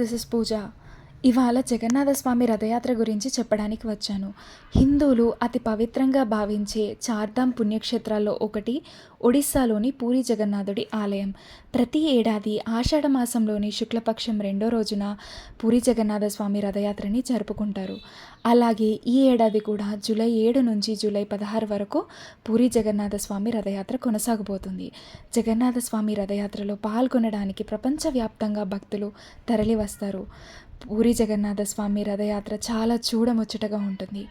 This is Pooja. ఇవాళ జగన్నాథస్వామి రథయాత్ర గురించి చెప్పడానికి వచ్చాను. హిందువులు అతి పవిత్రంగా భావించే చార్ధాం పుణ్యక్షేత్రాల్లో ఒకటి ఒడిస్సాలోని పూరి జగన్నాథుడి ఆలయం. ప్రతి ఏడాది ఆషాఢ మాసంలోని శుక్లపక్షం రెండో రోజున పూరి జగన్నాథస్వామి రథయాత్రని జరుపుకుంటారు. అలాగే ఈ ఏడాది కూడా జూలై ఏడు నుంచి జూలై పదహారు వరకు పూరి జగన్నాథస్వామి రథయాత్ర కొనసాగబోతుంది. జగన్నాథస్వామి రథయాత్రలో పాల్గొనడానికి ప్రపంచవ్యాప్తంగా భక్తులు తరలి వస్తారు పూరి జగన్నాథ స్వామి రథయాత్ర చాలా చూడముచ్చటగా ఉంటుంది.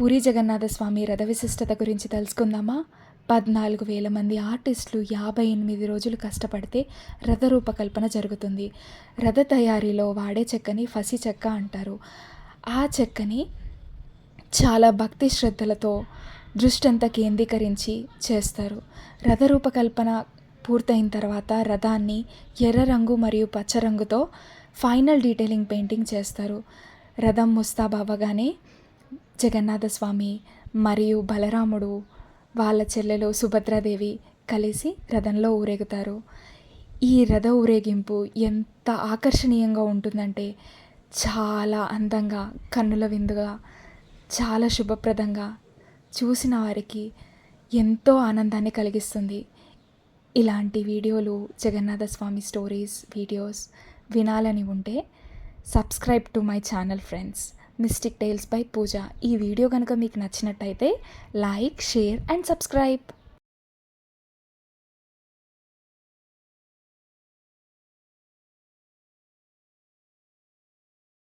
పూరి జగన్నాథ స్వామి రథ విశిష్టత గురించి తెలుసుకుందామా? పద్నాలుగు వేల మంది ఆర్టిస్టులు యాభై ఎనిమిది రోజులు కష్టపడితే రథ రూపకల్పన జరుగుతుంది. రథ తయారీలో వాడే చెక్కని ఫసి చెక్క అంటారు. ఆ చెక్కని చాలా భక్తి శ్రద్ధలతో దృష్టంతా కేంద్రీకరించి చేస్తారు. రథ రూపకల్పన పూర్తయిన తర్వాత రథాన్ని ఎర్ర రంగు మరియు పచ్చ రంగుతో ఫైనల్ డీటెయిలింగ్ పెయింటింగ్ చేస్తారు. రథం ముస్తాబావగానే జగన్నాథ స్వామి మరియు బలరాముడు వాళ్ళ చెల్లెలు సుభద్రాదేవి కలిసి రథంలో ఊరేగుతారు. ఈ రథ ఊరేగింపు ఎంత ఆకర్షణీయంగా ఉంటుందంటే చాలా అందంగా కన్నుల విందుగా చాలా శుభప్రదంగా చూసిన వారికి ఎంతో ఆనందాన్ని కలిగిస్తుంది. ఇలాంటి వీడియోలు జగన్నాథ స్వామి స్టోరీస్ వీడియోస్ వినాలని ఉంటే subscribe to my channel friends. Mystic tales by Pooja. ఈ వీడియో కనుక మీకు నచ్చినట్టయితే లైక్ షేర్ అండ్ సబ్స్క్రైబ్.